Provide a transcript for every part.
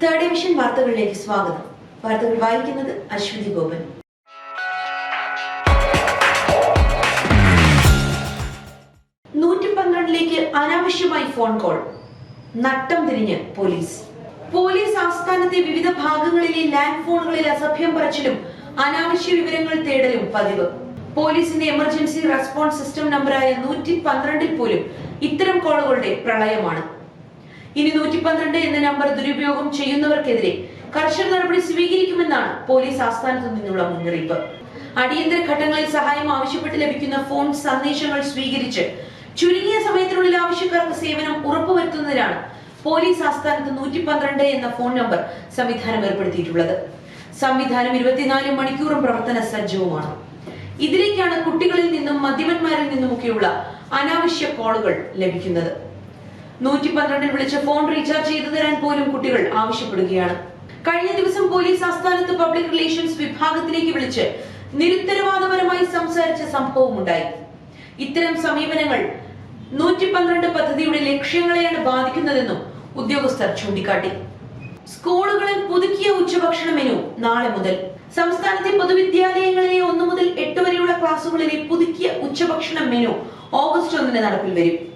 Third division വാർത്തകളിലേക്ക് സ്വാഗതം. വാർത്തകൾ വായിക്കുന്നത് അശ്വതി ഗോപൻ. നൂറ്റി പന്ത്രണ്ടിലേക്ക് അനാവശ്യമായി ഫോൺ കോൾ. നട്ടം തിരിഞ്ഞ് പോലീസ്. പോലീസ് ആസ്ഥാനത്തെ വിവിധ ഭാഗങ്ങളിലെ ലാൻഡ് ഫോണുകളിൽ അസഭ്യം പറച്ചിലും അനാവശ്യ വിവരങ്ങൾ തേടലും പതിവ്. പോലീസിന്റെ എമർജൻസി റെസ്പോൺസ് സിസ്റ്റം നമ്പറായ നൂറ്റി പന്ത്രണ്ടിൽ പോലും ഇത്തരം കോളുകളുടെ പ്രളയമാണ്. ഇനി നൂറ്റി പന്ത്രണ്ട് എന്ന നമ്പർ ദുരുപയോഗം ചെയ്യുന്നവർക്കെതിരെ കർശന നടപടി സ്വീകരിക്കുമെന്നാണ് പോലീസ് ആസ്ഥാനത്തു നിന്നുള്ള മുന്നറിയിപ്പ്. അടിയന്തര ഘട്ടങ്ങളിൽ സഹായം ആവശ്യപ്പെട്ട് ലഭിക്കുന്ന ഫോൺ സന്ദേശങ്ങൾ സ്വീകരിച്ച് ചുരുങ്ങിയ സമയത്തിനുള്ളിൽ ആവശ്യക്കാർക്ക് സേവനം ഉറപ്പുവരുത്തുന്നതിനാണ് പോലീസ് ആസ്ഥാനത്ത് നൂറ്റി പന്ത്രണ്ട് എന്ന ഫോൺ നമ്പർ സംവിധാനം ഏർപ്പെടുത്തിയിട്ടുള്ളത്. സംവിധാനം ഇരുപത്തിനാല് മണിക്കൂറും പ്രവർത്തന സജ്ജവുമാണ്. ഇതിലേക്കാണ് കുട്ടികളിൽ നിന്നും മദ്യപന്മാരിൽ നിന്നുമൊക്കെയുള്ള അനാവശ്യ കോളുകൾ ലഭിക്കുന്നത്. നൂറ്റി പന്ത്രണ്ടിൽ വിളിച്ച് ഫോൺ റീചാർജ് ചെയ്തു തരാൻ പോലും കുട്ടികൾ ആവശ്യപ്പെടുകയാണ്. കഴിഞ്ഞ ദിവസം പോലീസ് ആസ്ഥാനത്ത് പബ്ലിക് റിലേഷൻസ് വിഭാഗത്തിലേക്ക് വിളിച്ച് നിരുത്തരവാദപരമായി സംസാരിച്ച സംഭവം ഉണ്ടായി ഇത്തരം സമീപനങ്ങൾ നൂറ്റി പന്ത്രണ്ട് പദ്ധതിയുടെ ലക്ഷ്യങ്ങളെയാണ് ബാധിക്കുന്നതെന്നും ഉദ്യോഗസ്ഥർ ചൂണ്ടിക്കാട്ടി. സ്കൂളുകളിൽ പുതുക്കിയ ഉച്ചഭക്ഷണ മെനു നാളെ മുതൽ. സംസ്ഥാനത്തെ പൊതുവിദ്യാലയങ്ങളിലെ ഒന്നു മുതൽ എട്ട് വരെയുള്ള ക്ലാസുകളിലെ പുതുക്കിയ ഉച്ചഭക്ഷണ മെനു ഓഗസ്റ്റ് ഒന്നിന് നടപ്പിൽ വരും.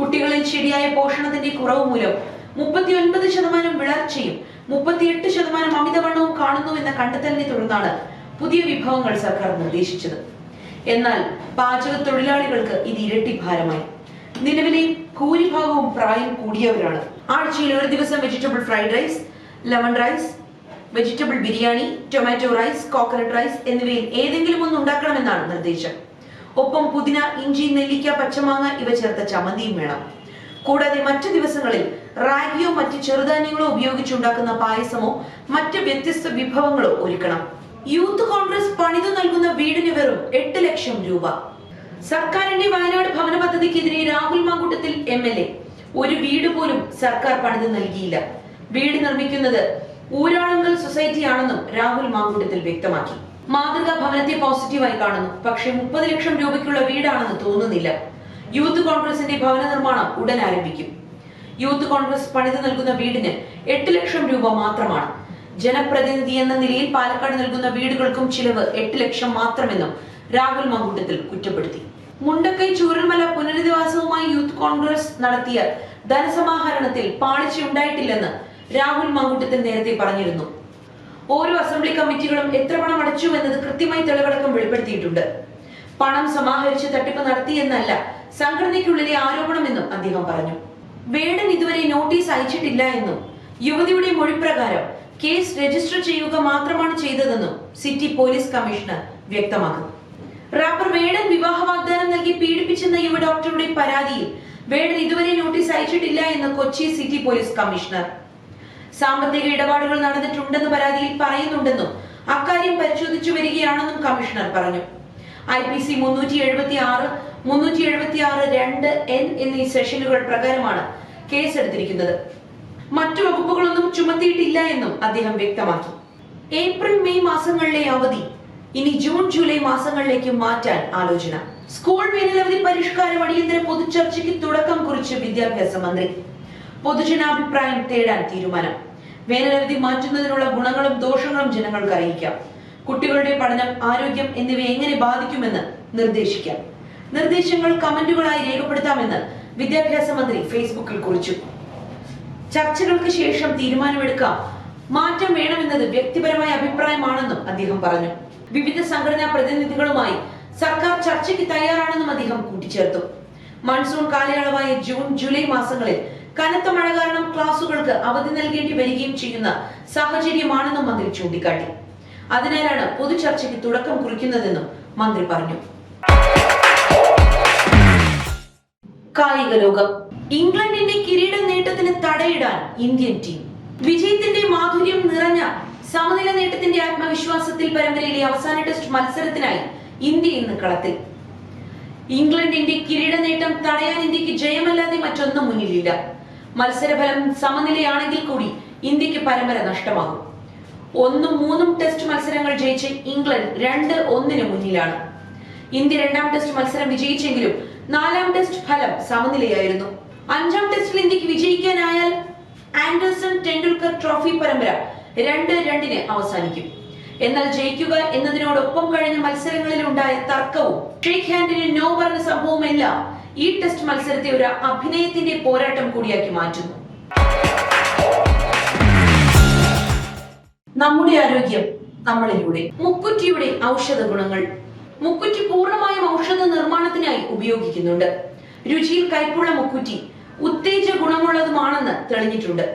കുട്ടികളിൽ ശരിയായ പോഷണത്തിന്റെ കുറവ് മൂലം മുപ്പത്തി ഒൻപത് ശതമാനം വിളർച്ചയും മുപ്പത്തിയെട്ട് ശതമാനം അമിതവണ്ണവും കാണുന്നു എന്ന കണ്ടെത്തലിനെ തുടർന്നാണ് പുതിയ വിഭവങ്ങൾ സർക്കാർ നിർദ്ദേശിച്ചത്. എന്നാൽ പാചക തൊഴിലാളികൾക്ക് ഇത് ഇരട്ടി ഭാരമായി. നിലവിലെ ഭൂരിഭാഗവും പ്രായം കൂടിയവരാണ്. ആഴ്ചയിൽ ഒരു ദിവസം vegetable fried rice lemon rice vegetable biryani tomato rice coconut rice എന്നിവയിൽ ഏതെങ്കിലും ഒന്ന് ഉണ്ടാക്കണമെന്നാണ് നിർദ്ദേശം. ഒപ്പം പുതിന ഇഞ്ചി നെല്ലിക്ക പച്ചമാങ്ങ ഇവ ചേർത്ത ചമ്മന്തിയും വേണം. കൂടാതെ മറ്റു ദിവസങ്ങളിൽ റാഗിയോ മറ്റ് ചെറുധാന്യങ്ങളോ ഉപയോഗിച്ചുണ്ടാക്കുന്ന പായസമോ മറ്റ് വ്യത്യസ്ത വിഭവങ്ങളോ ഒരുക്കണം. യൂത്ത് കോൺഗ്രസ് പണിതു നൽകുന്ന വീടിന് വെറും എട്ട് ലക്ഷം രൂപ. സർക്കാരിന്റെ വയനാട് ഭവന പദ്ധതിക്കെതിരെ Rahul Mamkootathil M L A. ഒരു വീട് പോലും സർക്കാർ പണിത് നൽകിയില്ല. വീട് നിർമ്മിക്കുന്നത് ഊരാളുങ്കൽ സൊസൈറ്റിയാണെന്നും രാഹുൽ മാങ്കൂട്ടത്തിൽ വ്യക്തമാക്കി. മാതൃകാ ഭവനത്തെ പോസിറ്റീവായി കാണുന്നു. പക്ഷേ മുപ്പത് ലക്ഷം രൂപയ്ക്കുള്ള വീടാണെന്ന് തോന്നുന്നില്ല. യൂത്ത് കോൺഗ്രസിന്റെ ഭവന നിർമ്മാണം ഉടൻ ആരംഭിക്കും. യൂത്ത് കോൺഗ്രസ് പണിത് നൽകുന്ന വീടിന് എട്ട് ലക്ഷം രൂപ മാത്രമാണ്. ജനപ്രതിനിധി എന്ന നിലയിൽ പാലക്കാട് നൽകുന്ന വീടുകൾക്കും ചിലവ് എട്ട് ലക്ഷം മാത്രമെന്നും രാഹുൽ മങ്കൂട്ടത്തിൽ കുറ്റപ്പെടുത്തി. മുണ്ടക്കൈ ചൂരൽമല പുനരധിവാസവുമായി യൂത്ത് കോൺഗ്രസ് നടത്തിയ ധനസമാഹരണത്തിൽ പാളിച്ചയുണ്ടായിട്ടില്ലെന്ന് രാഹുൽ മങ്കൂട്ടത്തിൽ നേരത്തെ പറഞ്ഞിരുന്നു. ഓരോ അസംബ്ലി കമ്മിറ്റികളും എത്ര പണം അടച്ചു എന്നത് കൃത്യമായി തെളിവടക്കം വെളിപ്പെടുത്തിയിട്ടുണ്ട്. പണം സമാഹരിച്ച് തട്ടിപ്പ് നടത്തി എന്നല്ല സംഘടനയ്ക്കുള്ളിലെ ആരോപണമെന്നും അദ്ദേഹം പറഞ്ഞു. വേടൻ ഇതുവരെ നോട്ടീസ് അയച്ചിട്ടില്ല എന്നും യുവതിയുടെ മൊഴിപ്രകാരം കേസ് രജിസ്റ്റർ ചെയ്യുക മാത്രമാണ് ചെയ്തതെന്നും സിറ്റി പോലീസ് കമ്മീഷണർ വ്യക്തമാക്കുന്നു. റാപ്പർ വേടൻ വിവാഹ വാഗ്ദാനം നൽകി പീഡിപ്പിച്ചെന്ന യുവ ഡോക്ടറുടെ പരാതിയിൽ വേടൻ ഇതുവരെ നോട്ടീസ് അയച്ചിട്ടില്ല എന്ന് കൊച്ചി സിറ്റി പോലീസ് കമ്മീഷണർ സാമ്പത്തിക ഇടപാടുകൾ നടന്നിട്ടുണ്ടെന്ന് പരാതിയിൽ പറയുന്നുണ്ടെന്നും അക്കാര്യം പരിശോധിച്ചു വരികയാണെന്നും കമ്മീഷണർ പറഞ്ഞു. ഐ പി സി മുന്നൂറ്റി എഴുപത്തി ആറ് മുന്നൂറ്റി എഴുപത്തി ആറ് രണ്ട് എൻ എന്നീ സെഷനുകൾ പ്രകാരമാണ് കേസെടുത്തിരിക്കുന്നത്. മറ്റു വകുപ്പുകളൊന്നും ചുമത്തിയിട്ടില്ല എന്നും അദ്ദേഹം വ്യക്തമാക്കി. ഏപ്രിൽ മെയ് മാസങ്ങളിലെ അവധി ഇനി ജൂൺ ജൂലൈ മാസങ്ങളിലേക്ക് മാറ്റാൻ ആലോചന. സ്കൂൾ വേനലവധി പരിഷ്കാരം അടിയന്തര പൊതുചർച്ചയ്ക്ക് തുടക്കം കുറിച്ച് വിദ്യാഭ്യാസ മന്ത്രി പൊതുജനാഭിപ്രായം തേടാൻ തീരുമാനം. വേനലവധി മാറ്റുന്നതിനുള്ള ഗുണങ്ങളും ദോഷങ്ങളും ജനങ്ങൾക്ക് അറിയിക്കാം. കുട്ടികളുടെ പഠനം ആരോഗ്യം എന്നിവ എങ്ങനെ ബാധിക്കുമെന്ന് നിർദ്ദേശിക്കാം. നിർദ്ദേശങ്ങൾ കമന്റുകളായി രേഖപ്പെടുത്താമെന്ന് വിദ്യാഭ്യാസ മന്ത്രി ഫേസ്ബുക്കിൽ കുറിച്ചു. ചർച്ചകൾക്ക് ശേഷം തീരുമാനമെടുക്കാം. മാറ്റം വേണമെന്നത് വ്യക്തിപരമായ അഭിപ്രായമാണെന്നും അദ്ദേഹം പറഞ്ഞു. വിവിധ സംഘടനാ പ്രതിനിധികളുമായി സർക്കാർ ചർച്ചയ്ക്ക് തയ്യാറാണെന്നും അദ്ദേഹം കൂട്ടിച്ചേർത്തു. മൺസൂൺ കാലയളവായ ജൂൺ ജൂലൈ മാസങ്ങളിൽ കനത്ത മഴ കാരണം ക്ലാസുകൾക്ക് അവധി നൽകേണ്ടി വരികയും ചെയ്യുന്ന സാഹചര്യമാണെന്നും മന്ത്രി ചൂണ്ടിക്കാട്ടി. അതിനാലാണ് പൊതുചർച്ചയ്ക്ക് തുടക്കം കുറിക്കുന്നതെന്നും മന്ത്രി പറഞ്ഞു. കായിക ലോകം. ഇംഗ്ലണ്ടിന്റെ കിരീട നേട്ടത്തിന് തടയിടാൻ ഇന്ത്യൻ ടീം. വിജയത്തിന്റെ മാധുര്യം നിറഞ്ഞ സമനില നേട്ടത്തിന്റെ ആത്മവിശ്വാസത്തിൽ പരമ്പരയിലെ അവസാന ടെസ്റ്റ് മത്സരത്തിനായി ഇന്ത്യ ഇന്ന് കളത്തിൽ. ഇംഗ്ലണ്ടിന്റെ കിരീട നേട്ടം തടയാൻ ഇന്ത്യയ്ക്ക് ജയമല്ലാതെ മറ്റൊന്നും മുന്നിലില്ല. മത്സരഫലം സമനിലയാണെങ്കിൽ കൂടി ഇന്ത്യയ്ക്ക് പരമ്പര നഷ്ടമാകും. ഒന്നും മൂന്നും ടെസ്റ്റ് മത്സരങ്ങൾ ജയിച്ച് ഇംഗ്ലണ്ട് രണ്ട് ഒന്നിന് മുന്നിലാണ്. ഇന്ത്യ രണ്ടാം ടെസ്റ്റ് മത്സരം വിജയിച്ചെങ്കിലും നാലാം ടെസ്റ്റ് ഫലം സമനിലയായിരുന്നു. അഞ്ചാം ടെസ്റ്റിൽ ഇന്ത്യയ്ക്ക് വിജയിക്കാനായാൽ ആൻഡേഴ്സൺ ടെണ്ടുൽക്കർ ട്രോഫി പരമ്പര രണ്ട് രണ്ടിന് അവസാനിക്കും. എന്നാൽ ജയിക്കുക എന്നതിനോടൊപ്പം കഴിഞ്ഞ മത്സരങ്ങളിൽ ഉണ്ടായ തർക്കവും ഷെയ്ഖ് ഹാൻഡിന് നോ പറഞ്ഞ സംഭവമെല്ലാം ഈ ടെസ്റ്റ് മത്സരത്തെ ഒരു അഭിനയത്തിന്റെ പോരാട്ടം കൂടിയാക്കി മാറ്റുന്നു. നമ്മുടെ ആരോഗ്യം നമ്മളിലൂടെ. മുക്കുറ്റിയുടെ ഔഷധ ഗുണങ്ങൾ. മുക്കുറ്റി പൂർണമായും ഔഷധ നിർമ്മാണത്തിനായി ഉപയോഗിക്കുന്നുണ്ട്. രുചിയിൽ കൈപ്പുള്ള മുക്കുറ്റി ഉത്തേജ ഗുണമുള്ളതുമാണെന്ന് തെളിഞ്ഞിട്ടുണ്ട്.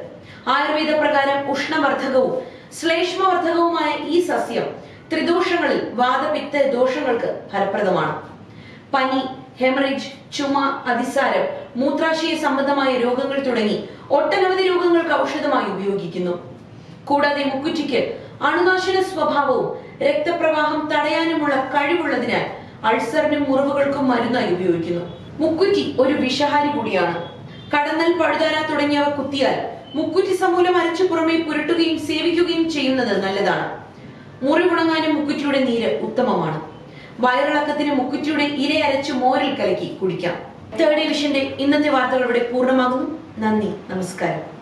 ആയുർവേദ പ്രകാരം ഉഷ്ണവർദ്ധകവും ശ്ലേഷ്മവർദ്ധകവുമായ ഈ സസ്യം ത്രിദോഷങ്ങളിൽ വാദപിത്ത ദോഷങ്ങൾക്ക് ഫലപ്രദമാണ്. പനി ഹെമറേജ് ചുമ അതിസാരം മൂത്രാശയ സംബന്ധമായ രോഗങ്ങൾ തുടങ്ങി ഒട്ടനവധി രോഗങ്ങൾക്ക് ഔഷധമായി ഉപയോഗിക്കുന്നു. കൂടാതെ മുക്കുറ്റിക്ക് അണുനാശന സ്വഭാവവും രക്തപ്രവാഹം തടയാനുമുള്ള കഴിവുള്ളതിനാൽ അൾസറിനും മുറിവുകൾക്കും മരുന്നായി ഉപയോഗിക്കുന്നു. മുക്കുറ്റി ഒരു വിഷഹാരി കൂടിയാണ്. കടന്നൽ പഴുതാര തുടങ്ങിയവ കുത്തിയാൽ മുക്കുറ്റി സമൂലം അരച്ചു പുറമെ പുരട്ടുകയും സേവിക്കുകയും ചെയ്യുന്നത് നല്ലതാണ്. മുറിവുണങ്ങാനും മുക്കുറ്റിയുടെ നീര് ഉത്തമമാണ്. വയറിളക്കത്തിന് മുക്കുറ്റിയുടെ ഇര അരച്ച് മോരിൽ കലക്കി കുടിക്കാം. തേർഡ് ഡിവിഷന്റെ ഇന്നത്തെ വാർത്തകൾ ഇവിടെ പൂർണമാകുന്നു. നന്ദി നമസ്കാരം.